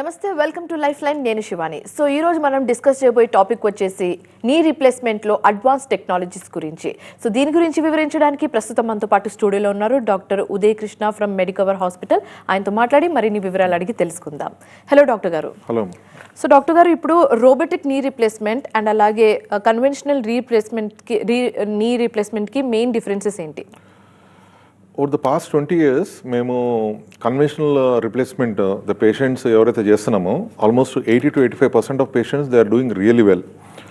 నమస్తే welcome to life line నేను Shivani. So ఈ రోజు మనం డిస్కస్ చేయబోయే టాపిక్ వచ్చేసి నీ రీప్లేస్మెంట్లో అడ్వాన్స్ టెక్నాలజీస్ గురించి. సో దీని గురించి వివరించడానికి ప్రస్తుతం మనతో పాటు స్టూడియోలో ఉన్నారు doctor Uday Krishna from Medicover hospital ఆయనతో మాట్లాడి మరిన్ని వివరాలు అడిగి తెలుసుకుందాం. హలో డాక్టర్ గారు. హలో సో డాక్టర్ గారు ఇప్పుడు రోబోటిక్ నీ రీప్లేస్మెంట్ అండ్ అలాగే కన్వెన్షనల్ రీప్లేస్మెంట్కి రీ నీ రీప్లేస్మెంట్కి మెయిన్ డిఫరెన్సెస్ ఏంటి? Over the past twenty years మేము కన్వెన్షనల్ రిప్లేస్మెంట్ ద పేషెంట్స్ ఎవరైతే చేస్తున్నామో almost eighty to eighty five percent of patients they are doing really well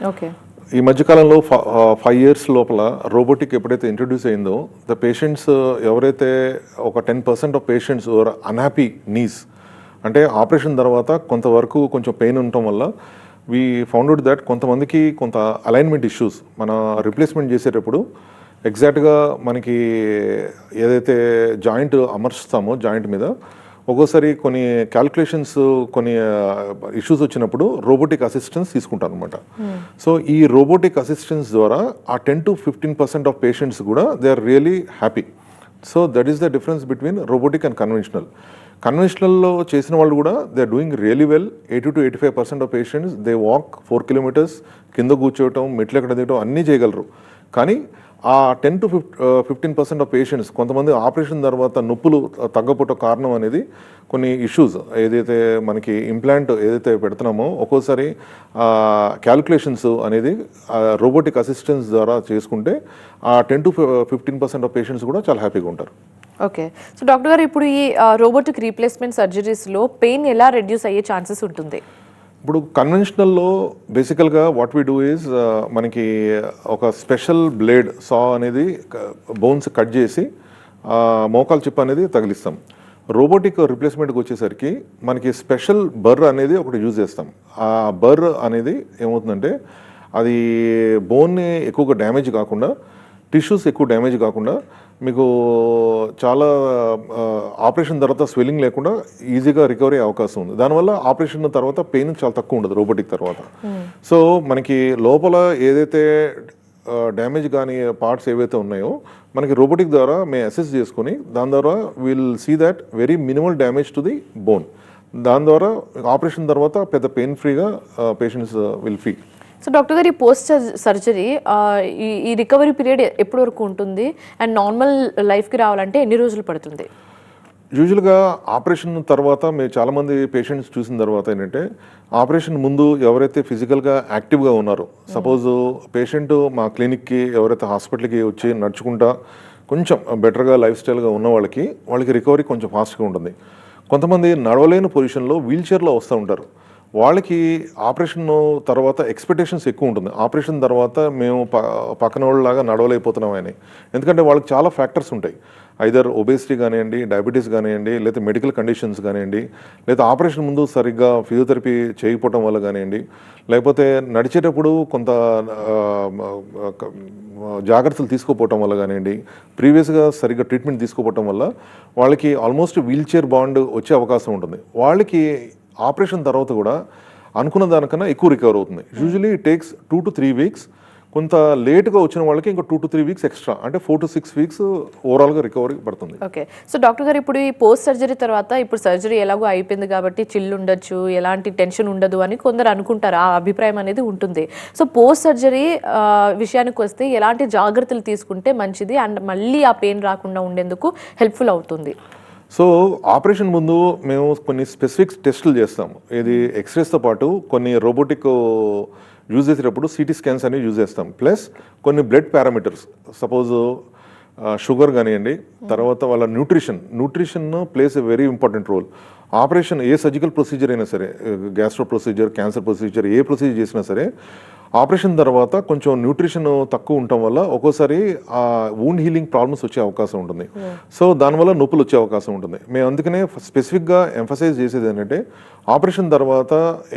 okay ఈ మధ్యకాలంలో five years లోపల రోబోటిక్ ఎప్పుడైతే ఇంట్రడ్యూస్ అయిందో ద పేషెంట్స్ ఎవరైతే ఒక ten percent of patients unhappy knees అంటే ఆపరేషన్ తర్వాత కొంతవరకు కొంచెం పెయిన్ ఉండటం వల్ల వీ ఫౌండ్ అవుట్ దట్ కొంతమందికి కొంత అలైన్మెంట్ ఇష్యూస్ మన రిప్లేస్మెంట్ చేసేటప్పుడు ఎగ్జాక్ట్గా మనకి ఏదైతే జాయింట్ అమర్చుతామో జాయింట్ మీద ఒక్కోసారి కొన్ని క్యాల్కులేషన్స్ కొన్ని ఇష్యూస్ వచ్చినప్పుడు రోబోటిక్ అసిస్టెన్స్ తీసుకుంటాను అనమాట సో ఈ రోబోటిక్ అసిస్టెన్స్ ద్వారా ఆ ten to fifteen percent of patients కూడా they are really happy so that is the difference between robotic and conventional కన్వెన్షనల్లో చేసిన వాళ్ళు కూడా they are doing really well eighty to eighty five percent of patients they walk four kilometers కింద కూర్చోవటం మెట్లు ఎక్కడ దిగటం అన్నీ చేయగలరు. కానీ ఆ ten to fif fifteen percent of patients కొంతమంది ఆపరేషన్ తర్వాత నొప్పులు తగ్గపోట కారణం అనేది కొన్ని ఇష్యూస్ ఏదైతే మనకి ఇంప్లాంట్ ఏదైతే పెడుతున్నామో ఒక్కోసారి క్యాల్కులేషన్స్ అనేది రోబోటిక్ అసిస్టెన్స్ ద్వారా చేసుకుంటే ఆ ten to fifteen percent of patients కూడా చాలా హ్యాపీగా ఉంటారు. ఓకే సో డాక్టర్ గారు ఇప్పుడు ఈ రోబోటిక్ రీప్లేస్మెంట్ సర్జరీస్లో పెయిన్ ఎలా రెడ్యూస్ అయ్యే ఛాన్సెస్ ఉంటుంది? ఇప్పుడు కన్వెన్షనల్లో బేసికల్గా వాట్ వీ డూ ఈజ్ మనకి ఒక స్పెషల్ బ్లేడ్ సా అనేది బోన్స్ కట్ చేసి ఆ, మోకాల్ చిప్ అనేది తగిలిస్తాం. రోబోటిక్ రిప్లేస్మెంట్కి వచ్చేసరికి మనకి స్పెషల్ బర్ అనేది ఒకటి యూజ్ చేస్తాం. ఆ బర్ అనేది ఏమవుతుందంటే అది బోన్ని ఎక్కువగా డ్యామేజ్ కాకుండా టిష్యూస్ ఎక్కువ డ్యామేజ్ కాకుండా మీకు చాలా ఆపరేషన్ తర్వాత స్వెల్లింగ్ లేకుండా ఈజీగా రికవరీ అవకాశం ఉంది. దానివల్ల ఆపరేషన్ తర్వాత పెయిన్ చాలా తక్కువ ఉండదు రోబోటిక్ తర్వాత. సో మనకి లోపల ఏదైతే డ్యామేజ్ కాని పార్ట్స్ ఏవైతే ఉన్నాయో మనకి రోబోటిక్ ద్వారా మేము అసెస్ చేసుకొని దాని ద్వారా will see that very minimal damage to the bone. దాని ద్వారా ఆపరేషన్ తర్వాత పెద్ద పెయిన్ ఫ్రీగా patients will feel. So doctor గారు ఈ పోస్ట్ సర్జరీ ఈ ఈ రికవరీ పీరియడ్ ఎప్పటి వరకు ఉంటుంది? అండ్ నార్మల్ లైఫ్కి రావాలంటే ఎన్ని రోజులు పడుతుంది? యూజువల్గా ఆపరేషన్ తర్వాత మేము చాలామంది పేషెంట్స్ చూసిన తర్వాత ఏంటంటే ఆపరేషన్ ముందు ఎవరైతే ఫిజికల్గా యాక్టివ్గా ఉన్నారో సపోజ్ పేషెంట్ మా క్లినిక్కి ఎవరైతే హాస్పిటల్కి వచ్చి నడుచుకుంటా కొంచెం బెటర్గా లైఫ్ స్టైల్గా ఉన్న వాళ్ళకి వాళ్ళకి రికవరీ కొంచెం ఫాస్ట్గా ఉంటుంది. కొంతమంది నడవలేని పొజిషన్లో వీల్ చైర్లో వస్తూ ఉంటారు. వాళ్ళకి ఆపరేషన్ తర్వాత ఎక్స్పెక్టేషన్స్ ఎక్కువ ఉంటుంది. ఆపరేషన్ తర్వాత మేము ప పక్కన వాళ్ళలాగా నడవలేకపోతున్నామని ఎందుకంటే వాళ్ళకి చాలా ఫ్యాక్టర్స్ ఉంటాయి. ఐదర్ ఒబేసిటీ కానివ్వండి డయాబెటీస్ కానివ్వండి లేదా మెడికల్ కండిషన్స్ కానివ్వండి లేదా ఆపరేషన్ ముందు సరిగ్గా ఫిజియోథెరపీ చేయకపోవటం వల్ల కానివ్వండి లేకపోతే నడిచేటప్పుడు కొంత జాగ్రత్తలు తీసుకోపోవటం వల్ల కానివ్వండి ప్రీవియస్గా సరిగ్గా ట్రీట్మెంట్ తీసుకోపోవటం వల్ల వాళ్ళకి ఆల్మోస్ట్ వీల్ చైర్ బాండ్ వచ్చే అవకాశం ఉంటుంది. వాళ్ళకి ఆపరేషన్ తర్వాత కూడా అనుకున్న దానికన్నా ఎక్కువ రికవర్ అవుతుంది. Usually it takes two to three weeks కొంత లేట్గా వచ్చిన వాళ్ళకి ఇంకా two to three weeks extra అంటే ఫోర్ టు సిక్స్ వీక్స్ ఓవరాల్గా రికవరీ పడుతుంది. ఓకే సో డాక్టర్ గారు ఇప్పుడు ఈ పోస్ట్ సర్జరీ తర్వాత ఇప్పుడు సర్జరీ ఎలాగో అయిపోయింది కాబట్టి చిల్లు ఉండొచ్చు ఎలాంటి టెన్షన్ ఉండదు అని కొందరు అనుకుంటారు. ఆ అభిప్రాయం అనేది ఉంటుంది. సో పోస్ట్ సర్జరీ విషయానికి వస్తే ఎలాంటి జాగ్రత్తలు తీసుకుంటే మంచిది? అండ్ మళ్ళీ ఆ పెయిన్ రాకుండా ఉండేందుకు హెల్ప్ఫుల్ అవుతుంది. సో ఆపరేషన్ ముందు మేము కొన్ని స్పెసిఫిక్ టెస్టులు చేస్తాము. ఇది ఎక్స్రేస్తో పాటు కొన్ని రోబోటిక్ యూజ్ చేసేటప్పుడు సిటీ స్కాన్స్ అనేవి యూజ్ చేస్తాం. ప్లస్ కొన్ని బ్లడ్ పారామీటర్స్ సపోజ్ షుగర్ కానివ్వండి తర్వాత వాళ్ళ nutrition. Nutrition plays a very important role. Operation A surgical procedure అయినా సరే గ్యాస్ట్రో ప్రొసీజర్ క్యాన్సర్ ప్రొసీజర్ ఏ ప్రొసీజర్ చేసినా సరే ఆపరేషన్ తర్వాత కొంచెం న్యూట్రిషన్ తక్కువ ఉండటం వల్ల ఒక్కోసారి ఆ వూండ్ హీలింగ్ ప్రాబ్లమ్స్ వచ్చే అవకాశం ఉంటుంది. సో దానివల్ల నొప్పులు వచ్చే అవకాశం ఉంటుంది. మేము అందుకనే స్పెసిఫిక్గా ఎంఫసైజ్ చేసేది ఏంటంటే ఆపరేషన్ తర్వాత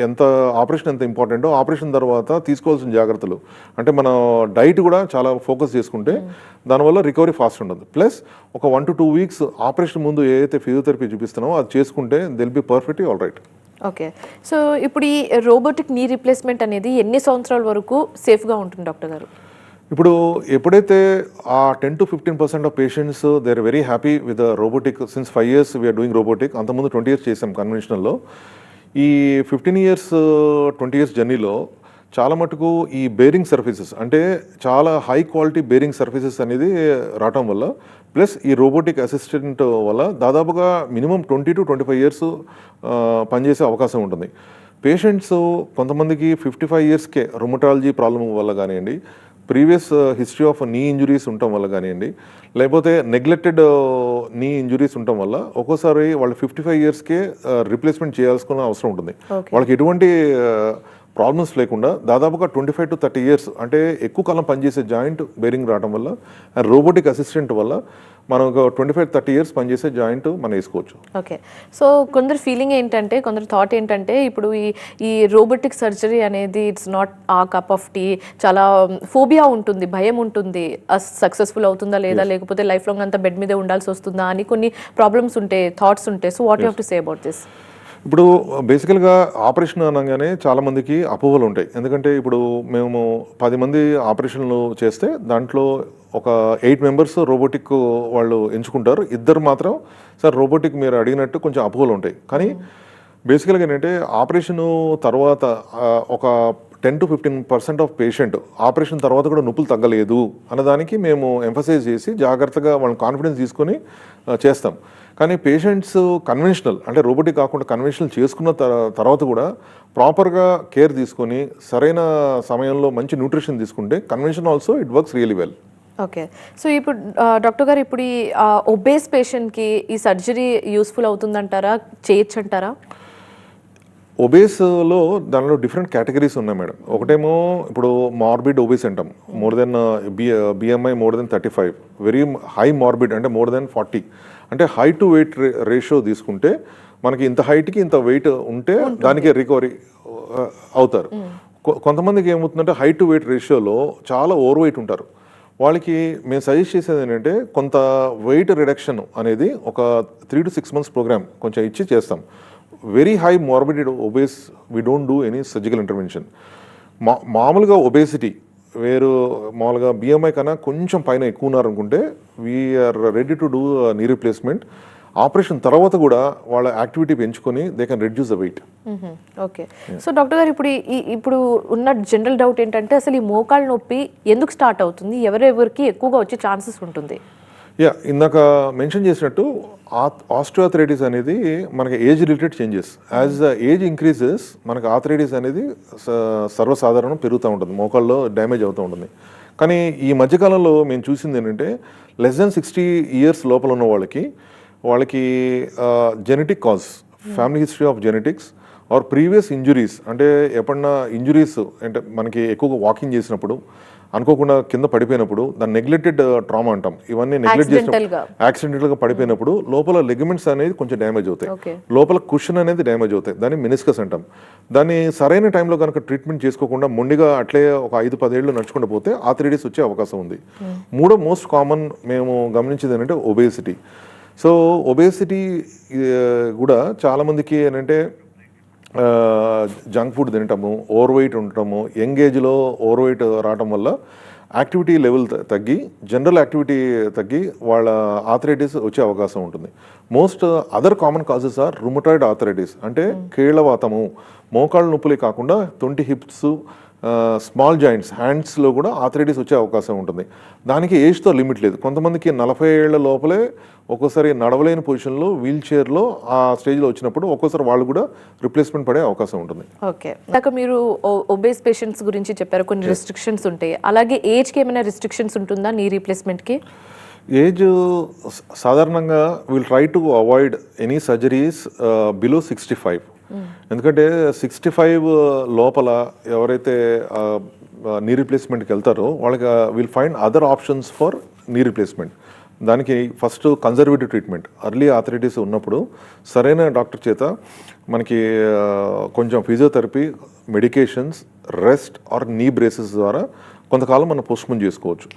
ఎంత ఆపరేషన్ ఎంత ఇంపార్టెంటో ఆపరేషన్ తర్వాత తీసుకోవాల్సిన జాగ్రత్తలు. అంటే మన డైట్ కూడా చాలా ఫోకస్ చేసుకుంటే దానివల్ల రికవరీ ఫాస్ట్ ఉంటుంది. ప్లస్ ఒక one to two weeks operation ముందు ఏదైతే ఫిజియోథెరపీ చూపిస్తున్నామో అది చేసుకుంటే they'll be perfect all right okay. So ఇప్పుడు ఈ రోబోటిక్ నీ రీప్లేస్మెంట్ అనేది ఎన్ని సంవత్సరాల వరకు సేఫ్గా ఉంటుంది డాక్టర్ గారు? ఇప్పుడు ఎప్పుడైతే ఆ ten to fifteen percent of patients they are very happy with robotic since five years we are doing robotic అంతకుముందు ట్వంటీ ఇయర్స్ చేసాం కన్వెన్షనల్లో ఈ ఫిఫ్టీన్ ఇయర్స్ ట్వంటీ ఇయర్స్ జర్నీలో చాలా మటుకు ఈ బేరింగ్ సర్వీసెస్ అంటే చాలా హై క్వాలిటీ బేరింగ్ సర్వీసెస్ అనేది రావటం వల్ల ప్లస్ ఈ రోబోటిక్ అసిస్టెంట్ వల్ల దాదాపుగా minimum twenty to twenty five years పనిచేసే అవకాశం ఉంటుంది పేషెంట్స్ కొంతమందికి ఫిఫ్టీ ఫైవ్ ఇయర్స్కే రొమటాలజీ ప్రాబ్లం వల్ల కానివ్వండి previous history of knee injuries ఉండటం వల్ల కానివ్వండి లేకపోతే నెగ్లెక్టెడ్ నీ ఇంజురీస్ ఉండటం వల్ల ఒక్కోసారి వాళ్ళు ఫిఫ్టీ ఫైవ్ ఇయర్స్కే రిప్లేస్మెంట్ చేయాల్సిన అవసరం ఉంటుంది. వాళ్ళకి ఎటువంటి ప్రాబ్లమ్స్ లేకుండా దాదాపుగా twenty five to thirty years అంటే ఎక్కువ కాలం పనిచేసే జాయింట్ బేరింగ్ రావడం వల్ల అండ్ రోబోటిక్ అసిస్టెంట్ వల్ల మనం ఒక ట్వంటీ ఫైవ్ థర్టీ ఇయర్స్ పనిచేసే జాయింట్ మనం వేసుకోవచ్చు. ఓకే. సో కొందరు ఫీలింగ్ ఏంటంటే కొందరు థాట్ ఏంటంటే ఇప్పుడు ఈ ఈ రోబోటిక్ సర్జరీ అనేది it's not a cup of tea చాలా ఫోబియా ఉంటుంది భయం ఉంటుంది. సక్సెస్ఫుల్ అవుతుందా లేదా? లేకపోతే లైఫ్ లాంగ్ అంతా బెడ్ మీదే ఉండాల్సి వస్తుందా? అని కొన్ని ప్రాబ్లమ్స్ ఉంటాయి థాట్స్ ఉంటాయి so what you have to say about this ఇప్పుడు బేసికల్గా ఆపరేషన్ అనగానే చాలామందికి అపోహలు ఉంటాయి. ఎందుకంటే ఇప్పుడు మేము పది మంది ఆపరేషన్లు చేస్తే దాంట్లో ఒక ఎయిట్ మెంబర్స్ రోబోటిక్ వాళ్ళు ఎంచుకుంటారు. ఇద్దరు మాత్రం సార్ రోబోటిక్ మీరు అడిగినట్టు కొంచెం అపోహలు ఉంటాయి. కానీ బేసికల్గా ఏంటంటే ఆపరేషన్ తర్వాత ఒక ten to fifteen percent of patient operation తర్వాత కూడా నొప్పులు తగ్గలేదు అన్నదానికి మేము ఎంఫసైజ్ చేసి జాగ్రత్తగా వాళ్ళని కాన్ఫిడెన్స్ తీసుకొని చేస్తాం. కానీ పేషెంట్స్ కన్వెన్షనల్ అంటే రోబోటిక్ కాకుండా కన్వెన్షనల్ చేసుకున్న తర- తర్వాత కూడా ప్రాపర్గా కేర్ తీసుకొని సరైన సమయంలో మంచి న్యూట్రిషన్ తీసుకుంటే convention also it works really well okay. So ఇప్పుడు డాక్టర్ గారు ఇప్పుడు ఈ ఒబేస్ పేషెంట్కి ఈ సర్జరీ యూస్ఫుల్ అవుతుందంటారా? చేయొచ్చు అంటారా ఒబేస్లో దానిలో డిఫరెంట్ కేటగిరీస్ ఉన్నాయి మేడం. ఒకటేమో ఇప్పుడు మార్బిడ్ ఒబేస్ అంటాం. More than B BMI more than thirty five very high morbid అంటే మోర్ దెన్ ఫార్టీ అంటే హై టు వెయిట్ రేషియో తీసుకుంటే మనకి ఇంత హైట్కి ఇంత వెయిట్ ఉంటే దానికి రికవరీ అవుతారు. కొంతమందికి ఏమవుతుందంటే హై టు వెయిట్ రేషియోలో చాలా ఓవర్ వెయిట్ ఉంటారు. వాళ్ళకి మేము సజెస్ట్ చేసేది ఏంటంటే కొంత వెయిట్ రిడక్షన్ అనేది ఒక three to six months program కొంచెం ఇచ్చి చేస్తాం. Very high morbid obese we don't do any surgical intervention మా మామూలుగా ఒబేసిటీ వేరు మామూలుగా బిఎంఐ కన్నా కొంచెం పైన ఎక్కువ ఉన్నారనుకుంటే we are ready to do knee replacement operation తర్వాత కూడా వాళ్ళ యాక్టివిటీ పెంచుకొని they can reduce the weight okay. So doctor గారు ఇప్పుడు ఈ ఇప్పుడు ఉన్న జనరల్ డౌట్ ఏంటంటే అసలు ఈ మోకాళ్ళ నొప్పి ఎందుకు స్టార్ట్ అవుతుంది? ఎవరెవరికి ఎక్కువగా వచ్చే ఛాన్సెస్ ఉంటుంది? యా ఇందాక మెన్షన్ చేసినట్టు ఆస్ట్రియాథరైటిస్ అనేది మనకి age related changes as the age increases మనకి ఆథరైటిస్ అనేది స- సర్వసాధారణం పెరుగుతూ ఉంటుంది. మోకాల్లో డ్యామేజ్ అవుతూ ఉంటుంది. కానీ ఈ మధ్యకాలంలో మేము చూసింది ఏంటంటే లెస్ దెన్ సిక్స్టీ ఇయర్స్ లోపల ఉన్న వాళ్ళకి వాళ్ళకి genetic cause family history of genetics or previous injuries అంటే ఎప్పుడన్నా ఇంజురీస్ అంటే మనకి ఎక్కువగా వాకింగ్ చేసినప్పుడు అనుకోకుండా కింద పడిపోయినప్పుడు దాన్ని నెగ్లెక్టెడ్ ట్రామా అంటాం. ఇవన్నీ నెగ్లెక్ట్. చేసిన యాక్సిడెంటల్గా పడిపోయినప్పుడు లోపల లెగమెంట్స్ అనేది కొంచెం డ్యామేజ్ అవుతాయి. లోపల కుషన్ అనేది డ్యామేజ్ అవుతాయి. దాన్ని మినిస్కస్ అంటాం. దాన్ని సరైన టైంలో కనుక ట్రీట్మెంట్ చేసుకోకుండా మొండిగా అట్లే ఒక ఐదు పదేళ్ళు నడుచుకుంటూ పోతే ఆథరైటిస్ వచ్చే అవకాశం ఉంది. మూడో మోస్ట్ కామన్ మేము గమనించేది ఏంటంటే ఒబేసిటీ. సో ఒబేసిటీ కూడా చాలా మందికి ఏంటంటే జంక్ ఫుడ్ తినటము ఓవర్ వెయిట్ ఉండటము యంగ్ ఏజ్లో ఓవర్ వెయిట్ రావటం వల్ల యాక్టివిటీ లెవెల్ తగ్గి జనరల్ యాక్టివిటీ తగ్గి వాళ్ళ ఆథరైటిస్ వచ్చే అవకాశం ఉంటుంది. Most other common causes are rheumatoid arthritis. అంటే కీళ్ళవాతము మోకాళ్ళ నొప్పులే కాకుండా తొంటి హిప్స్ స్మాల్ జాయింట్స్ హ్యాండ్స్లో కూడా ఆథరైటిస్ వచ్చే అవకాశం ఉంటుంది. దానికి ఏజ్తో లిమిట్ లేదు. కొంతమందికి నలభై ఏళ్ళ లోపలే ఒక్కోసారి నడవలేని పొజిషన్లో వీల్ చైర్లో ఆ స్టేజ్లో వచ్చినప్పుడు ఒక్కోసారి వాళ్ళు కూడా రిప్లేస్మెంట్ పడే అవకాశం ఉంటుంది. ఓకే. ఇందాక మీరు ఒబేస్ పేషెంట్స్ గురించి చెప్పారు. కొన్ని రెస్ట్రిక్షన్స్ ఉంటాయి. అలాగే ఏజ్కి ఏమైనా రెస్ట్రిక్షన్స్ ఉంటుందా నీ రీప్లేస్మెంట్కి? ఏజ్ సాధారణంగా will try to avoid any surgeries below sixty five. ఎందుకంటే సిక్స్టీ ఫైవ్ లోపల ఎవరైతే నీ రీప్లేస్మెంట్కి వెళ్తారో వాళ్ళకి will find other options for knee replacement దానికి first conservative treatment early arthritis ఉన్నప్పుడు సరైన డాక్టర్ చేత మనకి కొంచెం physiotherapy medications rest or knee braces ద్వారా కొంతకాలం మనం పోస్ట్పోన్ చేసుకోవచ్చు.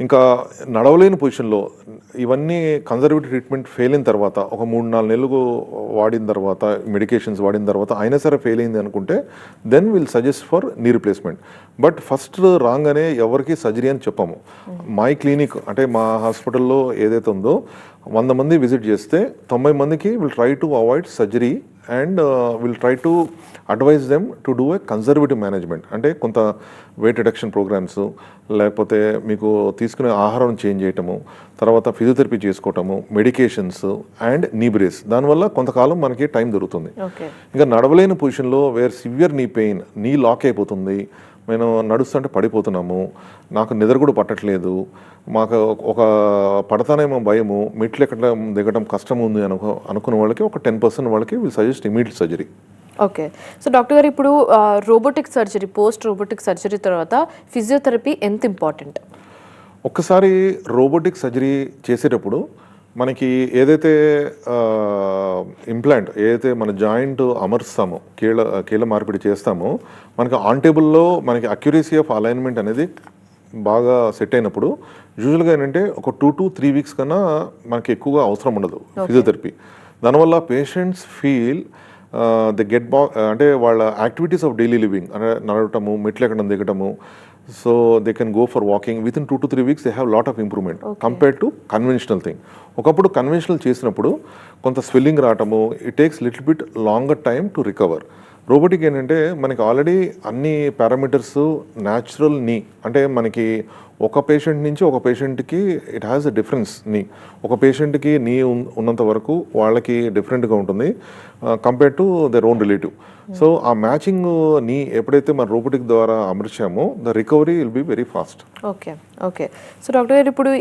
ఇంకా నడవలేని పొజిషన్లో ఇవన్నీ కన్జర్వేటివ్ ట్రీట్మెంట్ ఫెయిల్ అయిన తర్వాత ఒక మూడు నాలుగు నెలలు వాడిన తర్వాత మెడికేషన్స్ వాడిన తర్వాత అయినా సరే ఫెయిల్ అయింది అనుకుంటే then will suggest for knee replacement but first రాగానే ఎవరికి సర్జరీ అని చెప్పాము. మై క్లినిక్ అంటే మా హాస్పిటల్లో ఏదైతే ఉందో వంద మంది విజిట్ చేస్తే తొంభై మందికి will try to avoid surgery and will try to advise them to do a conservative management అంటే కొంత వెయిట్ రిడక్షన్ ప్రోగ్రామ్స్ లేకపోతే మీకు తీసుకునే ఆహారం చేంజ్ చేయటము తర్వాత ఫిజియోథెరపీ చేసుకోవటము మెడికేషన్స్ అండ్ నీ బ్రేస్ దానివల్ల కొంతకాలం మనకి టైం దొరుకుతుంది. ఇంకా నడవలేని పొజిషన్లో where severe knee pain knee lock అయిపోతుంది నేను నడుస్తుంటే పడిపోతున్నాము. నాకు నిద్ర కూడా పట్టట్లేదు. మాకు ఒక పడతానేమో భయము. మెట్లు ఎక్కడం దిగడం కష్టం ఉంది అనుకో అనుకున్న వాళ్ళకి ఒక టెన్ పర్సెంట్ వాళ్ళకి will suggest immediate surgery. Okay. So doctor గారు ఇప్పుడు robotic surgery post robotic surgery తర్వాత ఫిజియోథెరపీ ఎంత ఇంపార్టెంట్? ఒక్కసారి రోబోటిక్ సర్జరీ చేసేటప్పుడు మనకి ఏదైతే ఇంప్లాంట్ ఏదైతే మన జాయింట్ అమర్స్తామో కీళ్ళ కీళ్ళ మార్పిడి చేస్తామో మనకి ఆన్ టేబుల్లో మనకి అక్యురసీ ఆఫ్ అలైన్మెంట్ అనేది బాగా సెట్ అయినప్పుడు యూజువల్గా ఏంటంటే ఒక టూ టు త్రీ వీక్స్ కన్నా మనకి ఎక్కువగా అవసరం ఉండదు ఫిజియోథెరపీ దానివల్ల patients feel the get back అంటే వాళ్ళ యాక్టివిటీస్ ఆఫ్ డైలీ లివింగ్ అంటే నడవటము మెట్లు ఎక్కడం దిగటము so they can go for walking within two to three weeks they have lot of improvement compare to conventional thing ఒకప్పుడు కన్వెన్షనల్ చేసినప్పుడు కొంత స్వెల్లింగ్ రావటము it takes little bit longer time to recover robotic ఏంటంటే మనకి already అన్ని parameters natural knee అంటే మనకి ఒక పేషెంట్ నుంచి ఒక పేషెంట్కి it has a difference knee. ఒక పేషెంట్కి నీ ఉన్నంత వరకు వాళ్ళకి డిఫరెంట్గా ఉంటుంది compare to their own relative so ఆ మ్యాచింగ్ నీ ఎప్పుడైతే మన రోబోటిక్ ద్వారా అమర్చామో the recovery will be very fast okay okay. So doctor గారు ఇప్పుడు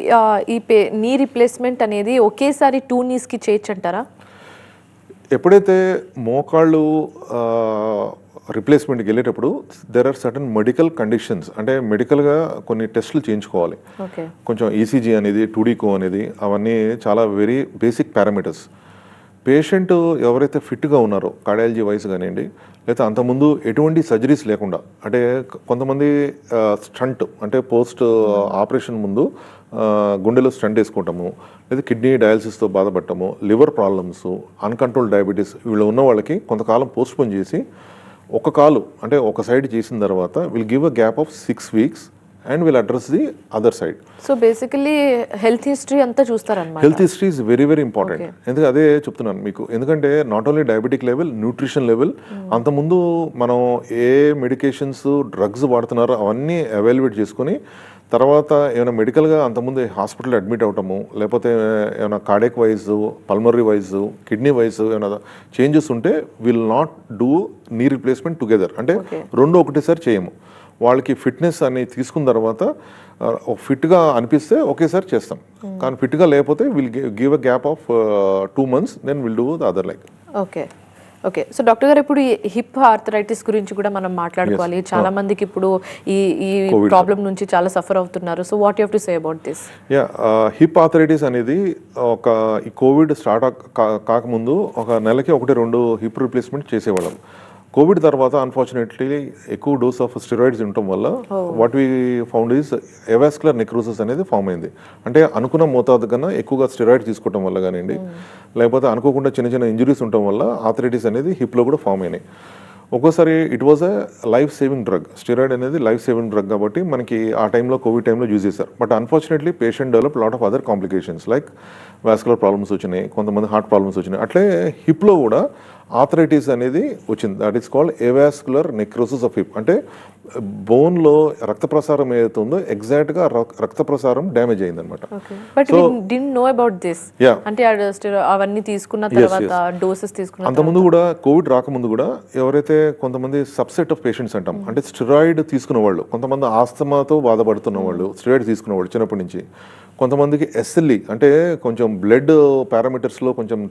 ఈ పే నీ రిప్లేస్మెంట్ అనేది ఒకేసారి టూ నీస్కి చేయొచ్చు అంటారా ఎప్పుడైతే మోకాళ్ళు రిప్లేస్మెంట్కి వెళ్ళేటప్పుడు there are certain medical conditions అంటే మెడికల్గా కొన్ని టెస్టులు చేయించుకోవాలి. కొంచెం ఈసీజీ అనేది టూడీకో అనేది అవన్నీ చాలా వెరీ బేసిక్ పారామీటర్స్ పేషెంట్ ఎవరైతే ఫిట్గా ఉన్నారో కార్డియాలజీ వైస్ కానివ్వండి లేకపోతే అంతకుముందు ఎటువంటి సర్జరీస్ లేకుండా అంటే కొంతమంది స్టంట్ అంటే పోస్ట్ ఆపరేషన్ ముందు గుండెలో స్టంట్ వేసుకోవటము లేదా కిడ్నీ డయాలసిస్తో బాధపడటము లివర్ ప్రాబ్లమ్స్ అన్కంట్రోల్ డయాబెటీస్ వీళ్ళు ఉన్న వాళ్ళకి కొంతకాలం పోస్ట్పోన్ చేసి ఒక కాలు అంటే ఒక సైడ్ చేసిన తర్వాత will give a gap of six weeks and will address the other side so basically health history అంతా చూస్తారనమాట health history is very very important ఎందుకంటే అదే చెప్తున్నాను మీకు? ఎందుకంటే not only diabetic level nutrition level అంతకుముందు మనం ఏ మెడికేషన్స్ డ్రగ్స్ వాడుతున్నారో అవన్నీ ఎవాల్యుయేట్ చేసుకొని తర్వాత ఏమైనా మెడికల్గా అంతకుముందు హాస్పిటల్ అడ్మిట్ అవటము లేకపోతే ఏమైనా cardiac wise pulmonary wise kidney wise ఏమైనా చేంజెస్ ఉంటే will not do knee replacement together అంటే రెండు ఒకటేసారి చేయము. వాళ్ళకి ఫిట్నెస్ అని తీసుకున్న తర్వాత ఫిట్గా అనిపిస్తే ఒకేసారి చేస్తాం. కానీ ఫిట్గా లేకపోతే will give a gap of two months then will do the other like. Okay. Okay. So doctor గారు ఇప్పుడు హిప్ ఆర్థరైటిస్ గురించి కూడా మనం మాట్లాడుకోవాలి. చాలా మందికి ఇప్పుడు ఈ ఈ ప్రాబ్లం నుంచి చాలా సఫర్ అవుతున్నారు. So what you to say about this? Yeah hip arthritis అనేది ఒక ఈ కోవిడ్ స్టార్ట్ కాకముందు ఒక నెలకి ఒకటి రెండు హిప్ రిప్లేస్మెంట్ చేసేవాళ్ళం. కోవిడ్ తర్వాత అన్ఫార్చునేట్లీ ఎక్కువ డోస్ ఆఫ్ స్టెరాయిడ్స్ ఉండటం వల్ల what we found is avascular necrosis అనేది ఫామ్ అయింది. అంటే అనుకున్న మోతాదు కన్నా ఎక్కువగా స్టెరాయిడ్స్ తీసుకోవటం వల్ల కానివ్వండి లేకపోతే అనుకోకుండా చిన్న చిన్న ఇంజురీస్ ఉండటం వల్ల ఆథరైటిస్ అనేది హిప్లో కూడా ఫామ్ అయినాయి. ఒక్కోసారి it was a life saving drug steroid అనేది లైఫ్ సేవింగ్ డ్రగ్ కాబట్టి మనకి ఆ టైంలో కోవిడ్ టైంలో యూజ్ చేశారు. But unfortunately patient develop lot of other complications like vascular problems వచ్చినాయి కొంతమంది హార్ట్ ప్రాబ్లమ్స్ వచ్చినాయి. అట్లే హిప్లో కూడా ఆథరైటిస్ అనేది వచ్చింది. That is called avascular necrosis of hip అంటే బోన్లో రక్త ప్రసారం ఏదైతే ఉందో ఎగ్జాక్ట్గా రక్త ప్రసారం డ్యామేజ్ నో అబౌట్ దిస్. అంటే ఆ steroid అవన్నీ తీసుకున్న తర్వాత డోసెస్ తీసుకున్న అంతకుముందు కూడా కోవిడ్ రాకముందు కూడా ఎవరైతే కొంతమంది సబ్సెట్ ఆఫ్ పేషెంట్స్ అంటాం అంటే స్టెరాయిడ్ తీసుకున్న వాళ్ళు కొంతమంది ఆస్తమాతో బాధపడుతున్న వాళ్ళు స్టెరాయిడ్ తీసుకున్న వాళ్ళు చిన్నప్పటి నుంచి కొంతమందికి ఎస్ఎల్ఈ అంటే కొంచెం బ్లడ్ పారామీటర్స్లో కొంచెం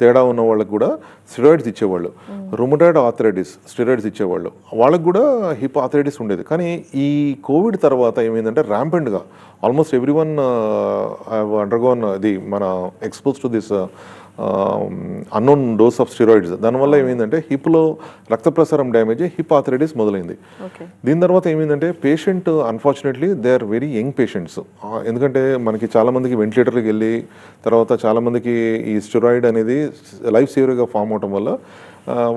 తేడా ఉన్న వాళ్ళకి కూడా స్టెరాయిడ్స్ ఇచ్చేవాళ్ళు. రుమటాయిడ్ ఆథరైటిస్ స్టెరాయిడ్స్ ఇచ్చేవాళ్ళు. వాళ్ళకి కూడా హిప్ ఆథరైటిస్ ఉండేది. కానీ ఈ కోవిడ్ తర్వాత ఏమైందంటే ర్యాంపెంట్గా ఆల్మోస్ట్ ఎవ్రీ వన్ అండర్గోన్ ఇది మన expose to this unknown dose of steroids దానివల్ల ఏమైందంటే హిప్లో రక్త ప్రసారం డ్యామేజ్ హిప్ ఆథరైటిస్ మొదలైంది దీని తర్వాత ఏమైందంటే patient unfortunately they are very young patients ఎందుకంటే మనకి చాలా మందికి వెంటిలేటర్కి వెళ్ళి తర్వాత చాలా మందికి ఈ స్టెరాయిడ్ అనేది లైఫ్ సేవర్గా ఫామ్ అవటం వల్ల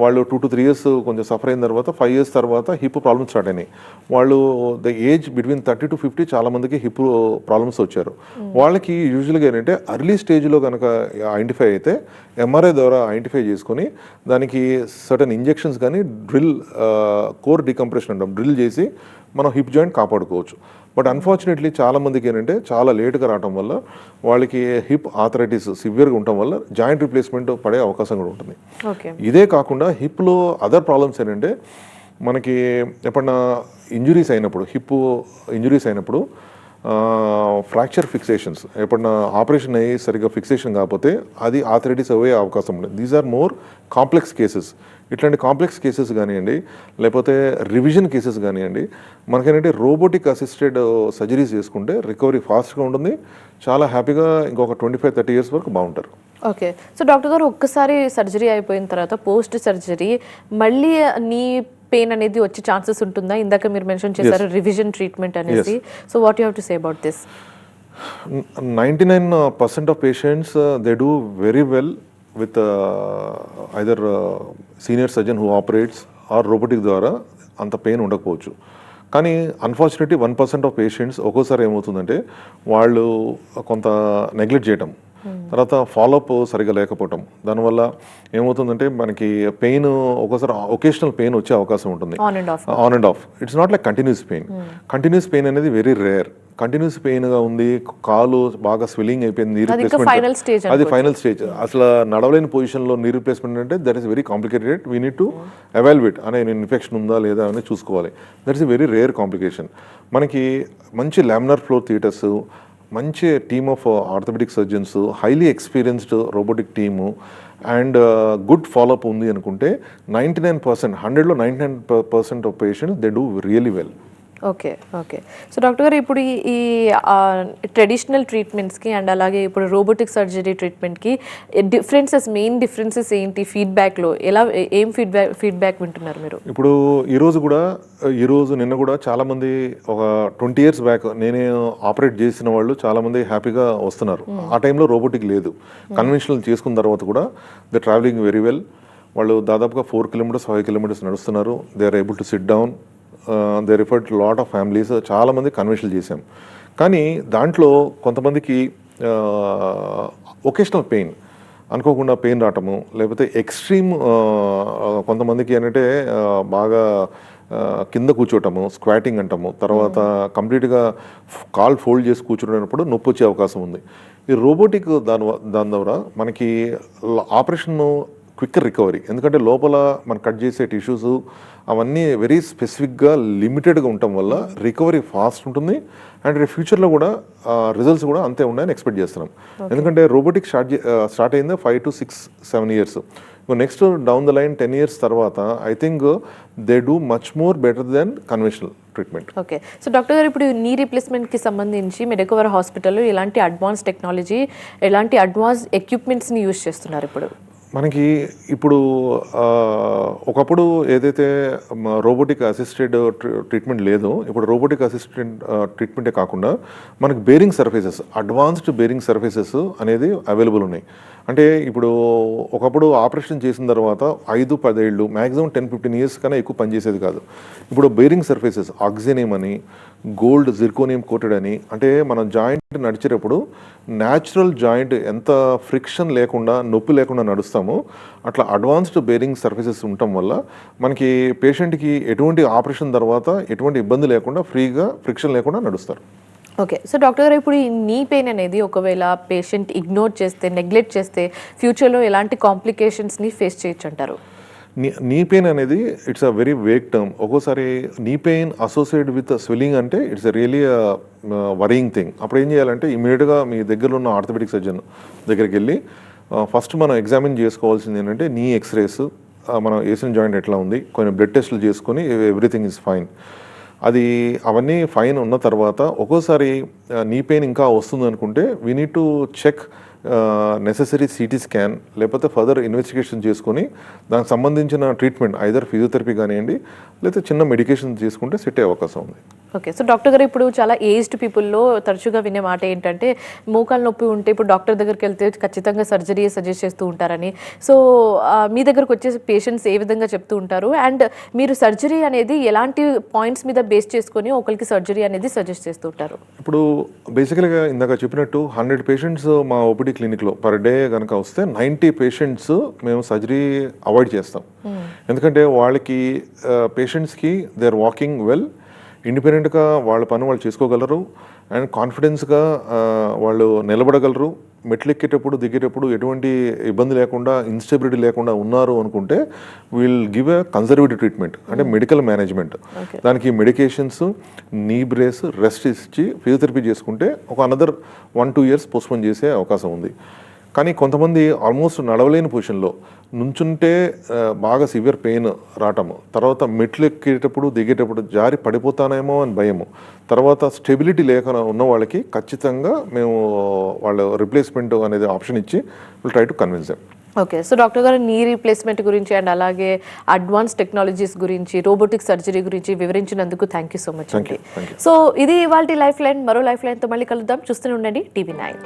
వాళ్ళు టూ టు త్రీ ఇయర్స్ కొంచెం సఫర్ అయిన తర్వాత ఫైవ్ ఇయర్స్ తర్వాత హిప్ ప్రాబ్లమ్స్ స్టార్ట్ అయినాయి. వాళ్ళు the age between thirty to fifty చాలా మందికి హిప్ ప్రాబ్లమ్స్ వచ్చారు. వాళ్ళకి యూజువల్గా ఏంటంటే అర్లీ స్టేజ్లో కనుక ఐడెంటిఫై అయితే ఎంఆర్ఐ ద్వారా ఐడెంటిఫై చేసుకొని దానికి సర్టన్ ఇంజెక్షన్స్ కానీ డ్రిల్ కోర్ డికంప్రెషన్ అంటాం డ్రిల్ చేసి మనం హిప్ జాయింట్ కాపాడుకోవచ్చు. బట్ అన్ఫార్చునేట్లీ చాలా మందికి ఏంటంటే చాలా లేట్గా రావడం వల్ల వాళ్ళకి హిప్ ఆథరైటిస్ సివియర్గా ఉండటం వల్ల జాయింట్ రిప్లేస్మెంట్ పడే అవకాశం కూడా ఉంటుంది. ఇదే కాకుండా హిప్లో అదర్ ప్రాబ్లమ్స్ ఏంటంటే మనకి ఎప్పుడన్నా ఇంజురీస్ అయినప్పుడు హిప్ ఇంజురీస్ అయినప్పుడు ఫ్రాక్చర్ ఫిక్సేషన్స్ ఎప్పుడన్నా ఆపరేషన్ అయ్యి సరిగ్గా ఫిక్సేషన్ కాకపోతే అది ఆథరైటిస్ అయ్యే అవకాశం ఉంది these are more complex cases ఇట్లాంటి కాంప్లెక్స్ కేసెస్ కానివ్వండి లేకపోతే రివిజన్ కేసెస్ కానివ్వండి మనకేంటంటే రోబోటిక్ అసిస్టెడ్ సర్జరీస్ చేసుకుంటే రికవరీ ఫాస్ట్గా ఉంటుంది. చాలా హ్యాపీగా ఇంకొక ట్వంటీ ఫైవ్ థర్టీ ఇయర్స్ వరకు బాగుంటారు. ఓకే. సో డాక్టర్ గారు ఒక్కసారి సర్జరీ అయిపోయిన తర్వాత పోస్ట్ సర్జరీ మళ్ళీ నీ పెయిన్ అనేది వచ్చే ఛాన్సెస్ ఉంటుందా? ఇందాక మీరు మెన్షన్ చేశారు రివిజన్ ట్రీట్మెంట్ అనేసి. So what you have to say about this? 99% percent of patients uh, they do very well with either uh, senior surgeon who operates or robotic ద్వారా అంత పెయిన్ ఉండకపోవచ్చు. కానీ unfortunately one percent of patients ఒక్కోసారి ఏమవుతుందంటే వాళ్ళు కొంత neglect చేయటం. తర్వాత ఫాలోఅప్ సరిగా లేకపోవటం. దానివల్ల ఏమవుతుందంటే మనకి పెయిన్ ఒక్కోసారి ఒకేషనల్ పెయిన్ వచ్చే అవకాశం ఉంటుంది. On and off on and off it's not like continuous pain continuous pain అనేది వెరీ రేర్ కంటిన్యూస్ పెయిన్గా ఉంది కాలు బాగా స్వెల్లింగ్ అయిపోయింది నీ stage అది ఫైనల్ స్టేజ్ అసలు నడవలేని పొజిషన్లో నీ రీప్లేస్మెంట్ అంటే that is very complicated we need to evaluate అనే ఇన్ఫెక్షన్ ఉందా లేదా అని చూసుకోవాలి. That is very rare complication మనకి మంచి లామినర్ ఫ్లోర్ థియేటర్స్ మంచి team of orthopaedic surgeons highly experienced robotic team and good follow up ఉంది అనుకుంటే నైంటీ నైన్ పర్సెంట్ హండ్రెడ్లో ninety nine percent of patients they do really well okay okay. So doctor గారు ఇప్పుడు ఈ- traditional ట్రీట్మెంట్స్కి and అలాగే ఇప్పుడు రోబోటిక్ సర్జరీ ట్రీట్మెంట్కి డిఫరెన్సెస్ మెయిన్ డిఫరెన్సెస్ ఏంటి ఫీడ్బ్యాక్లో? ఎలా ఏం ఫీడ్బ్యాక్ ఫీడ్బ్యాక్ వింటున్నారు మీరు? ఇప్పుడు ఈరోజు కూడా ఈరోజు నిన్న కూడా చాలామంది ఒక ట్వంటీ ఇయర్స్ బ్యాక్ నేనే ఆపరేట్ చేసిన వాళ్ళు చాలామంది హ్యాపీగా వస్తున్నారు. ఆ టైంలో రోబోటిక్ లేదు. కన్వెన్షనల్ చేసుకున్న తర్వాత కూడా ద ట్రావెలింగ్ వెరీ వెల్. వాళ్ళు దాదాపుగా ఫోర్ కిలోమీటర్స్ ఫైవ్ కిలోమీటర్స్ నడుస్తున్నారు. They are able to sit down. They referred lot of families చాలామంది కన్వెన్షనల్ చేశాం. కానీ దాంట్లో కొంతమందికి ఒకేషనల్ పెయిన్ అనుకోకుండా పెయిన్ రావటము లేకపోతే ఎక్స్ట్రీమ్ కొంతమందికి ఏంటంటే బాగా కింద కూర్చోటము స్క్వాటింగ్ అంటాము తర్వాత కంప్లీట్గా కాల్ ఫోల్డ్ చేసి కూర్చునేటప్పుడు నొప్పి వచ్చే అవకాశం ఉంది. ఈ రోబోటిక్ దాని దాని ద్వారా మనకి ఆపరేషన్ క్విక్ రికవరీ ఎందుకంటే లోపల మనం కట్ చేసే టిష్యూస్ అవన్నీ వెరీ స్పెసిఫిక్గా లిమిటెడ్గా ఉండటం వల్ల రికవరీ ఫాస్ట్ ఉంటుంది. అండ్ ఫ్యూచర్లో కూడా రిజల్ట్స్ కూడా అంతే ఉన్నాయని ఎక్స్పెక్ట్ చేస్తున్నాం. ఎందుకంటే రోబోటిక్ స్టార్ట్ స్టార్ట్ అయింది five to six seven years next down the line ten years తర్వాత I think they do much more better then conventional treatment okay so doctor గారు ఇప్పుడు నీ రీప్లేస్మెంట్కి సంబంధించి మెడకవర్ హాస్పిటల్లో ఎలాంటి అడ్వాన్స్ టెక్నాలజీ ఎలాంటి advance ఎక్విప్మెంట్స్ని యూజ్ చేస్తున్నారు ఇప్పుడు. మనకి ఇప్పుడు ఒకప్పుడు ఏదైతే రోబోటిక్ అసిస్టెడ్ ట్రీట్మెంట్ లేదో ఇప్పుడు రోబోటిక్ అసిస్టెంట్ ట్రీట్మెంటే కాకుండా మనకి bearing surfaces advanced bearing surfaces అనేది అవైలబుల్ ఉన్నాయి. అంటే ఇప్పుడు ఒకప్పుడు ఆపరేషన్ చేసిన తర్వాత ఐదు పదేళ్ళు మ్యాక్సిమం టెన్ ఫిఫ్టీన్ ఇయర్స్ కన్నా ఎక్కువ పనిచేసేది కాదు. ఇప్పుడు బేరింగ్ సర్ఫేసెస్ ఆక్సిజనియం అని గోల్డ్ జిర్కోనియం కోటెడ్ అని అంటే మనం జాయింట్ నడిచేటప్పుడు న్యాచురల్ జాయింట్ ఎంత ఫ్రిక్షన్ లేకుండా నొప్పి లేకుండా నడుస్తామో అట్లా అడ్వాన్స్డ్ బేరింగ్ సర్ఫేసెస్ ఉండటం వల్ల మనకి పేషెంట్కి ఎటువంటి ఆపరేషన్ తర్వాత ఎటువంటి ఇబ్బంది లేకుండా ఫ్రీగా ఫ్రిక్షన్ లేకుండా నడుస్తారు. ఓకే సో డాక్టర్ గారు ఇప్పుడు ఈ నీ పెయిన్ అనేది ఒకవేళ పేషెంట్ ఇగ్నోర్ చేస్తే నెగ్లెక్ట్ చేస్తే ఫ్యూచర్లో ఎలాంటి కాంప్లికేషన్స్ని ఫేస్ చేయొచ్చు అంటారు నీ నీ పెయిన్ అనేది it's a very weak term ఒక్కోసారి knee pain associate with swelling అంటే ఇట్స్ రియలీ వరింగ్ థింగ్ అప్పుడు ఏం చేయాలంటే ఇమీడియట్గా మీ దగ్గరలో ఉన్న ఆర్థోపెడిక్ సర్జన్ దగ్గరికి వెళ్ళి ఫస్ట్ మనం ఎగ్జామిన్ చేసుకోవాల్సింది ఏంటంటే నీ ఎక్స్రేస్ మనం వేసిన జాయింట్ ఎట్లా ఉంది? కొన్ని బ్లడ్ టెస్టులు చేసుకొని ఎవ్రీథింగ్ ఇస్ ఫైన్ అది అవన్నీ ఫైన్ ఉన్న తర్వాత ఒక్కోసారి నీ పెయిన్ ఇంకా వస్తుంది అనుకుంటే we need to check necessary CT scan లేకపోతే ఫర్దర్ ఇన్వెస్టిగేషన్ చేసుకొని దానికి సంబంధించిన ట్రీట్మెంట్ ఐదర్ ఫిజియోథెరపీ కానివ్వండి లేకపోతే చిన్న మెడికేషన్ తీసుకుంటే సెట్ అయ్యే అవకాశం ఉంది. ఓకే. సో డాక్టర్ గారు ఇప్పుడు చాలా ఏజ్డ్ పీపుల్లో తరచుగా వినే మాట ఏంటంటే మోకాలు నొప్పి ఉంటే ఇప్పుడు డాక్టర్ దగ్గరికి వెళ్తే ఖచ్చితంగా సర్జరీ సజెస్ట్ చేస్తూ ఉంటారని. సో మీ దగ్గరకు వచ్చే పేషెంట్స్ ఏ విధంగా చెప్తూ ఉంటారు? అండ్ మీరు సర్జరీ అనేది ఎలాంటి పాయింట్స్ మీద బేస్ చేసుకొని ఒకరికి సర్జరీ అనేది సజెస్ట్ చేస్తూ ఉంటారు? ఇప్పుడు బేసికల్గా ఇందాక చెప్పినట్టు హండ్రెడ్ పేషెంట్స్ మా ఓపీడీ క్లినిక్లో. పర్ డే కనుక వస్తే నైంటీ పేషెంట్స్ మేము సర్జరీ అవాయిడ్ చేస్తాం. ఎందుకంటే వాళ్ళకి పేషెంట్స్కి దే ఆర్ వాకింగ్ వెల్. ఇండిపెండెంట్గా వాళ్ళ పని వాళ్ళు చేసుకోగలరు అండ్ కాన్ఫిడెన్స్గా వాళ్ళు నిలబడగలరు. మెట్లు ఎక్కేటప్పుడు దిగేటప్పుడు ఎటువంటి ఇబ్బంది లేకుండా ఇన్స్టెబిలిటీ లేకుండా ఉన్నారు అనుకుంటే we'll give a conservative treatment అంటే మెడికల్ మేనేజ్మెంట్. దానికి మెడికేషన్స్ నీ బ్రేస్ రెస్ట్ ఇచ్చి ఫిజియోథెరపీ చేసుకుంటే ఒక another one two years postpone చేసే అవకాశం ఉంది. కానీ కొంతమంది ఆల్మోస్ట్ నడవలేని పొజిషన్లో నుంచుంటే బాగా సివియర్ పెయిన్ రావటము తర్వాత మెట్లు ఎక్కేటప్పుడు దిగేటప్పుడు జారి పడిపోతానేమో అని భయము. తర్వాత స్టెబిలిటీ లేక ఉన్న వాళ్ళకి ఖచ్చితంగా మేము వాళ్ళ రిప్లేస్మెంట్ అనేది ఆప్షన్ ఇచ్చి will try to convince them okay. So doctor గారు నీ రీప్లేస్మెంట్ గురించి అండ్ అలాగే అడ్వాన్స్ టెక్నాలజీస్ గురించి రోబోటిక్ సర్జరీ గురించి వివరించినందుకు థ్యాంక్ యూ సో మచ్ అండి. సో ఇది ఇవాళ లైఫ్ లైన్ మరో లైఫ్ లైన్తో మళ్ళీ కలుద్దాం. చూస్తూనే ఉండండి టీవీ నైన్.